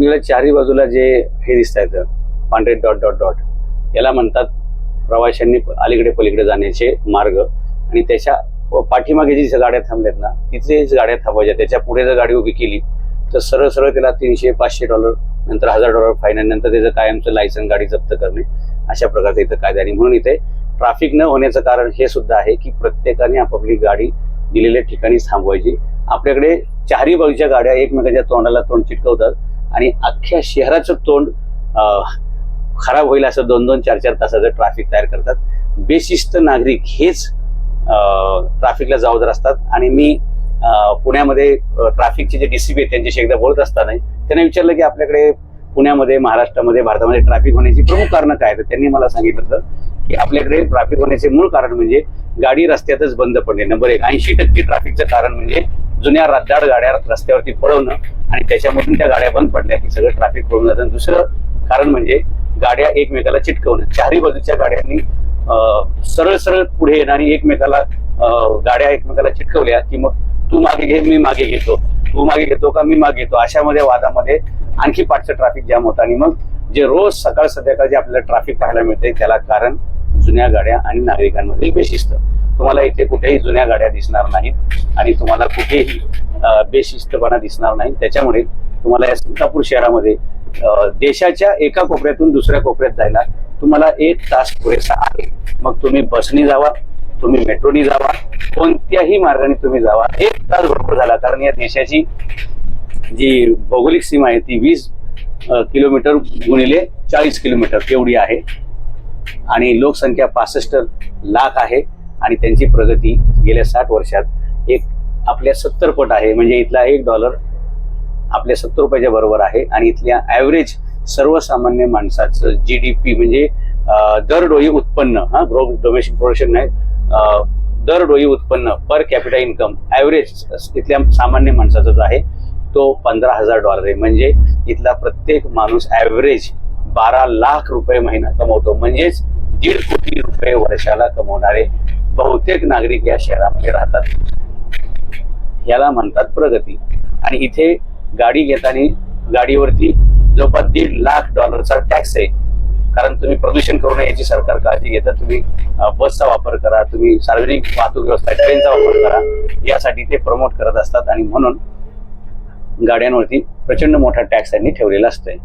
आपल्याला चारही बाजूला जे हे दिसत आहेत पांढरे डॉट डॉट डॉट याला म्हणतात प्रवाशांनी अलीकडे पलीकडे जाण्याचे मार्ग. आणि त्याच्या पाठीमागे जी गाड्या थांबल्यात ना तिथेच गाड्या थांबायच्या. त्याच्या पुढे जर गाडी उभी केली तर सरळ सरळ त्याला तीनशे पाचशे डॉलर नंतर हजार डॉलर फाईन आणि नंतर त्याचं कायमचं लायसन गाडी जप्त करणे अशा प्रकारचं इथं कायदा आणि म्हणून इथे ट्रॅफिक न होण्याचं कारण हे सुद्धा आहे की प्रत्येकाने आपापली गाडी दिलेल्या ठिकाणी थांबवायची. आपल्याकडे चारही बाजूच्या गाड्या एकमेकाच्या तोंडाला तोंड चिटकवतात. आणि अख्ख्या शहराचं तोंड खराब होईल असं दोन दोन चार चार तासाचं ट्रॅफिक तयार करतात. बेशिस्त नागरिक हेच ट्रॅफिकला जबाबदार असतात. आणि मी पुण्यामध्ये ट्रॅफिकचे जे डीसीपी आहेत त्यांच्याशी एकदा बोलत असताना त्यांना विचारलं की आपल्याकडे पुण्यामध्ये महाराष्ट्रामध्ये भारतामध्ये ट्रॅफिक होण्याची प्रमुख कारणं काय? आहेत त्यांनी मला सांगितलं होतं की आपल्याकडे ट्रॅफिक होण्याचे मूळ कारण म्हणजे गाडी रस्त्यातच बंद पडणे नंबर एक ऐंशी टक्के ट्रॅफिकचं कारण म्हणजे जुन्या रद्दाड गाड्या रस्त्यावरती पळवणं आणि त्याच्यामधून त्या गाड्या बंद पडल्या की सगळं ट्रॅफिक पळून जातं. आणि दुसरं कारण म्हणजे गाड्या एकमेकाला चिटकवणं. चारही बाजूच्या गाड्यांनी सरळ सरळ पुढे येणारी एकमेकाला गाड्या एकमेकाला चिटकवल्या की मग तू मागे घे मी मागे घेतो. तू मागे घेतो का मी मागे घेतो? अशामध्ये वादामध्ये आणखी पाठचं ट्रॅफिक जाम होतं. आणि मग जे रोज सकाळ संध्याकाळ जे आपल्याला ट्रॅफिक पाहायला मिळते त्याला कारण जुन्या गाड्या आणि नागरिकांमधील बेशिस्त तुम्हाला इथे कुठेही जुन्या गाड्या दिसणार नाहीत आणि तुम्हाला कुठेही बेशिस्तपणा दिसणार नाही त्याच्यामुळे तुम्हाला या सिंगापूर शहरामध्ये देशाच्या एका कोपऱ्यातून दुसऱ्या कोपऱ्यात जायला तुम्हाला एक तास पुरेसा आहे. मग तुम्ही बसनी जावा तुम्ही मेट्रोनी जावा कोणत्याही मार्गाने तुम्ही जावा. एक तास भरपूर झाला कारण या देशाची जी भौगोलिक सीमा आहे ती वीस किलोमीटर गुणिले चाळीस किलोमीटर एवढी आहे. आणि लोकसंख्या पासष्ट लाख आहे. आणि त्यांची प्रगती गेल्या साठ वर्षात एक आपल्या सत्तर पट आहे. म्हणजे इथला एक डॉलर आपल्या सत्तर रुपयाच्या बरोबर आहे. आणि इथल्या ॲव्हरेज सर्वसामान्य माणसाचं जी डी पी म्हणजे दरडोई उत्पन्न हा ग्रो डोमेस्टिक प्रोडक्शन नाही दरडोई उत्पन्न पर कॅपिटल इन्कम ॲव्हरेज इथल्या सामान्य माणसाचा जो आहे. तो पंधरा हजार डॉलर आहे. म्हणजे इथला प्रत्येक माणूस ॲव्हरेज बारा लाख रुपये महिना कमवतो. म्हणजेच दीड कोटी रुपये वर्षाला कमवणारे बहुतेक नागरिक या शहरामध्ये राहतात. याला म्हणतात प्रगती. आणि इथे गाडी घेताना गाडीवरती जवळपास दीड लाख डॉलरचा टॅक्स आहे. कारण तुम्ही प्रदूषण करू नये याची सरकार काळजी घेतात तुम्ही बसचा वापर करा तुम्ही सार्वजनिक वाहतूक व्यवस्था ट्रेनचा वापर करा. यासाठी ते प्रमोट करत असतात आणि म्हणून गाड्यांवरती प्रचंड मोठा टॅक्स त्यांनी ठेवलेला असतोय.